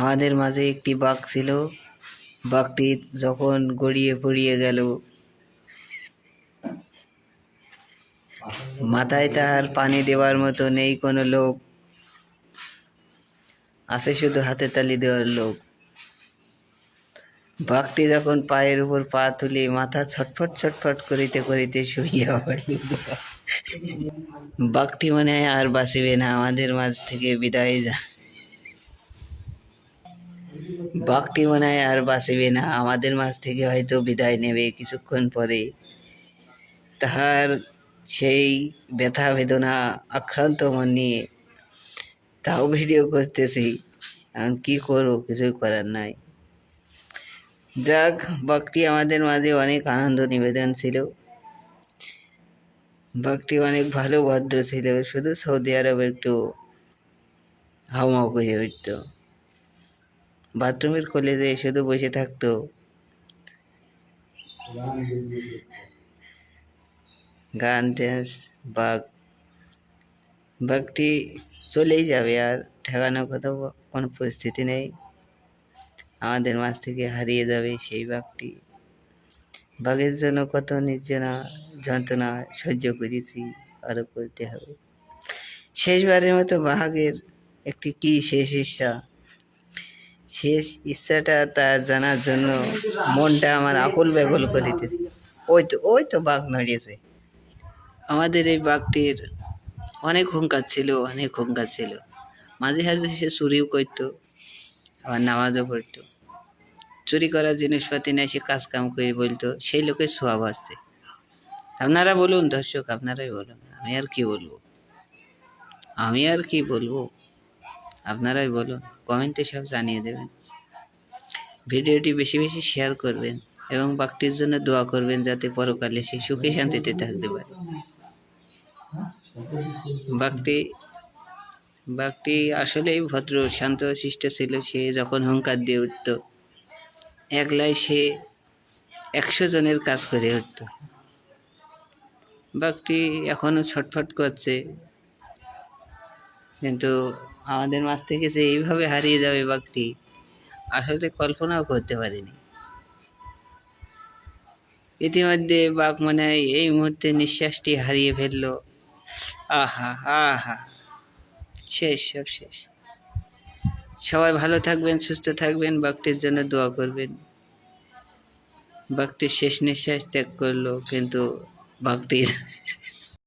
আমাদের মাঝে একটি বাঘ ছিল। বাঘটি যখন গড়িয়ে পড়িয়ে গেল, মাথায় তার পানি দেওয়ার মতো নেই কোনো লোক। আছে শুধু হাতে তালি দেওয়ার লোক। বাঘটি যখন পায়ের উপর পা তুলে মাথা ছটফট ছটফট করিতে করিতে শুইয়া বাঘটি মনে হয় আর বাঁচিবে না, আমাদের মাঝ থেকে বিদায় যা। বাঘটি মনে হয় আর বাঁচিবে না। আমাদের মাঝ থেকে হয়তো বিদায় নেবে কিছুক্ষণ পরে। তাহার সেই ব্যথা বেদনা, আক্রান্ত মন নিয়ে তাও ভিডিও করতেছি। এখন কি করব কিছুই করার নাই। যাক বাঘটি আমাদের মাঝে অনেক আনন্দ নিবেদন ছিল। বাঘটি অনেক ভালো ভদ্র ছিল। শুধু সৌদি আরবে একটু হাওমাও করে উঠতো। বাথরুমের কলেজে শুধু বসে থাকতো। গান ড্যান্স বাঘ। বাঘটি চলেই যাবে আর ঠেকানোর কথা কোনো পরিস্থিতি নেই। আমাদের মাছ থেকে হারিয়ে যাবে সেই বাঘটি। বাঘের জন্য কত নির্জনা যন্ত্রণা সহ্য করেছি আরও করতে হবে। শেষবারের মতো বাঘের একটি কি শেষ ইচ্ছা শেষ ইচ্ছাটা তার জানার জন্য মনটা আমার আকুল ব্যাকুল করিতেছে ওই তো ওই তো বাঘ নড়িয়েছে। আমাদের এই বাঘটির অনেক হুঙ্কার ছিল, অনেক হুঙ্কার ছিল। মাঝে মাঝে সে চুরিও করতো, আবার নামাজও পড়তো। চুরি করার জিনিসপাতি নিয়ে সে কাজ কাম করে বলতো, সেই লোকে সোয়াব আসছে আপনারা বলুন দর্শক, আপনারাই বলুন, আমি আর কি বলব? আমি আর কি বলব? আপনারাই বলুন, কমেন্টে সব জানিয়ে দেবেন। ভিডিওটি বেশি বেশি শেয়ার করবেন এবং বাঘটির জন্য দোয়া করবেন যাতে পরকালে সে সুখে শান্তিতে থাকতে পারে। বাঘটি বাঘটি আসলেই ভদ্র, শান্ত, শিষ্ট ছিল। সে যখন হুঙ্কার দিয়ে উঠত, একলাই সে একশো জনের কাজ করে উঠত। বাঘটি এখনও ছটফট করছে, কিন্তু আমাদের মাছ থেকে যে এইভাবে হারিয়ে যাবে বাঘটি। আসলে কল্পনাও করতে পারিনি। ইতিমধ্যে বাঘ মনে হয় এই মুহূর্তে নিঃশ্বাসটি হারিয়ে ফেলল। আহা আহা। শেষ, সব শেষ। সবাই ভালো থাকবেন, সুস্থ থাকবেন, বাঘটির জন্য দোয়া করবেন। বাঘটির শেষ নিঃশ্বাস ত্যাগ করল, কিন্তু বাঘটির